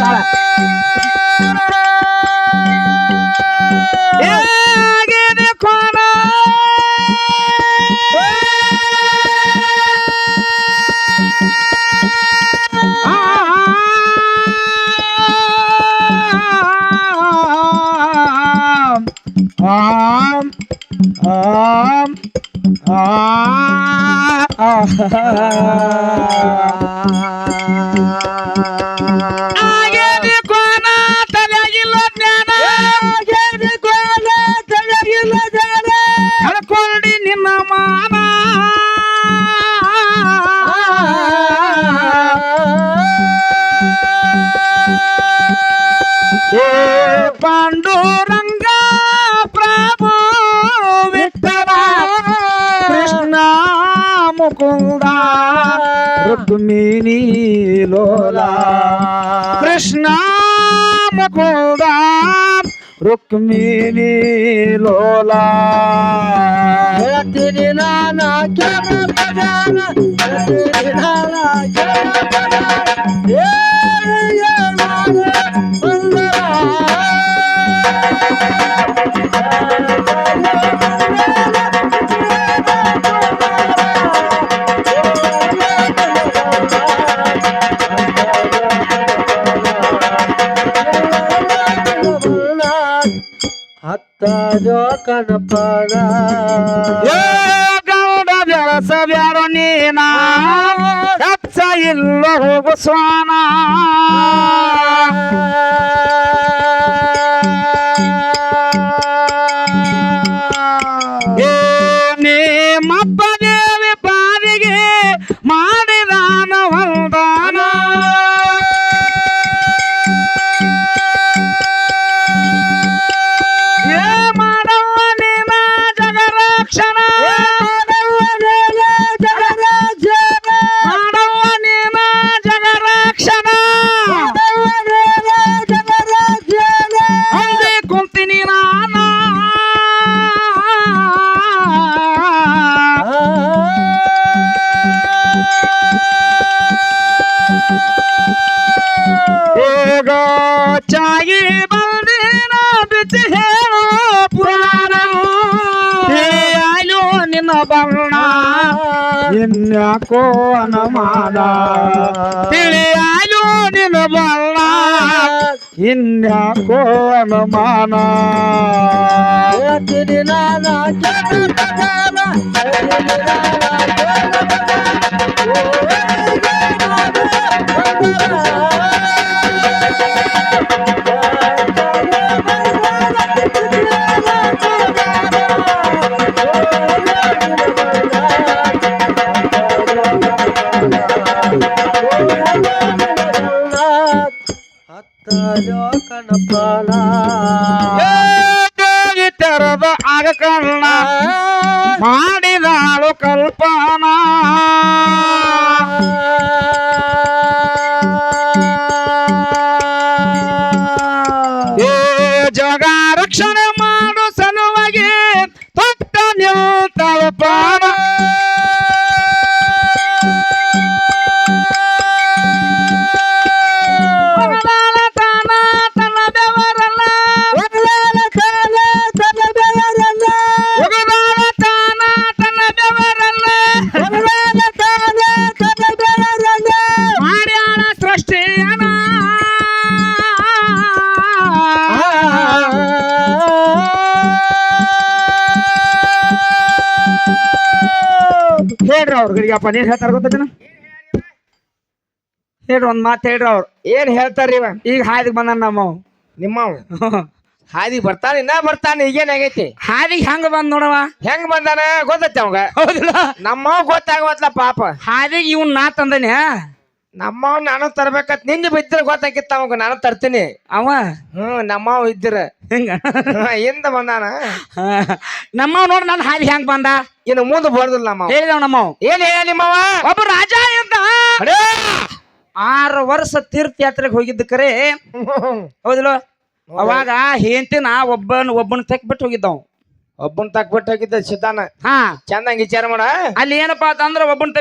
ತಾಳ Um, um, ah, ah, ah. ఏ పాండురంగా ప్రభు విఠలా కృష్ణ ముకుంద రుక్మిణి లోలా. కృష్ణ ముకుంద రుక్మిణి ಜೋಕನಪಡ ಏ, ಗೌಡ ಬೆಳಸ ಬ್ಯಾರ ನೀನ. ಕಚ್ಚ ಇಲ್ಲ ಹೋಗು ಸ್ವಾನ ನೀ ಮಪ್ಪ ದೇವಿ ಪಾದಿಗೆ ಮಾಡಿದಾನ ಹೇಳೋ ಪುರಾಣ ಅಯ್ಯೋ ನಿನ್ನ ಬಣ್ಣ ಇನ್ಯಾಕೋ ಅನಮಾನ. ತಿಳಿಯಾಲು ನಿನ್ನ ಬಣ್ಣ ಇನ್ಯಾಕೋ ಅನುಮಾನ. ಏ ತೆರೆದ ಆಗ ಕಣ್ಣ ಮಾಡಿದಾಳು ಕಲ್ಪನಾ. ಏ ಜಗ ಹೇಳ್ರಿ ಅವ್ರಿಗಪ್ಪ ನೀನ್ ಹೇಳ್ತಾರ ಗೊತ್ತೇನ ಹೇಳ್ರಿ ಒಂದ್ ಮಾತು ಹೇಳ್ರಿ ಅವ್ರು. ಏನ್ ಹೇಳ್ತಾರ್ರಿ ಇವ? ಈಗ ಹಾದಿಗೆ ಬಂದ ನಮ್ಮ ನಿಮ್ಮ ಹಾದಿ ಬರ್ತಾನೆ ಇನ್ನ ಬರ್ತಾನೆ ಈಗೇನ್ ಆಗೈತಿ? ಹಾದಿಗೆ ಹೆಂಗ್ ಬಂದ್ ನೋಡವ ಹೆಂಗ್ ಬಂದಾನ ಗೊತ್ತೈತಿ ಅವಾಗ? ಹೌದಿಲ್ಲ. ನಮ್ಮವ್ ಗೊತ್ತಾಗವತ್ಲ ಪಾಪ. ಹಾದಿಗೆ ಇವ್ನ್ ನಾ ತಂದನೆ? ನಮ್ಮವ್ ನಾನು ತರ್ಬೇಕತ್ ನಿನ್ನ ಬಿದ್ರ ಗೊತ್ತಾಗಿತ್ತ ಅವಾಗ ನಾನು ತರ್ತೀನಿ. ಅವ? ಹ್ಮ್ ನಮ್ಮವ್ ಇದ್ರ ಹಿಂಗ? ಬಂದಾನ. ನಮ್ಮವ್ ನೋಡ್ ನನ್ ಹಾಲಿ ಹೆಂಗ್ ಬಂದ? ಇನ್ನು ಮುಂದೆ ಬರ್ದಿಲ್ಲ ನಮ್ಮ ಹೇಳಿದವ್ ನಮ್ಮವ್ ಏನ್ ಹೇಳ ನಿಮ್ಮವ ಒಬ್ಬ ರಾಜ ಇದ್ದ ಅಡೇ! ಆರು ವರ್ಷ ತೀರ್ಥಯಾತ್ರೆಗೆ ಹೋಗಿದ್ದ ಕರೆ. ಹೌದಿಲ್ಲ? ಅವಾಗ ಹೆಂಡತಿನ ಒಬ್ಬನ ಒಬ್ಬನ ತೆಕ್ಬಿಟ್ಟು ಹೋಗಿದ್ದವ್. ಒಬ್ಬನ್ ತಕ್ಬಿಟ್ಟು ಹೋಗಿದ್ದ ಸಿದ್ಧಾನ. ಹಾ. ಚಂದಂಗ ವಿಚಾರ ಮಾಡ. ಅಲ್ಲಿ ಏನಪ್ಪಾ ಅಂತಂದ್ರ ಒಬ್ಬನ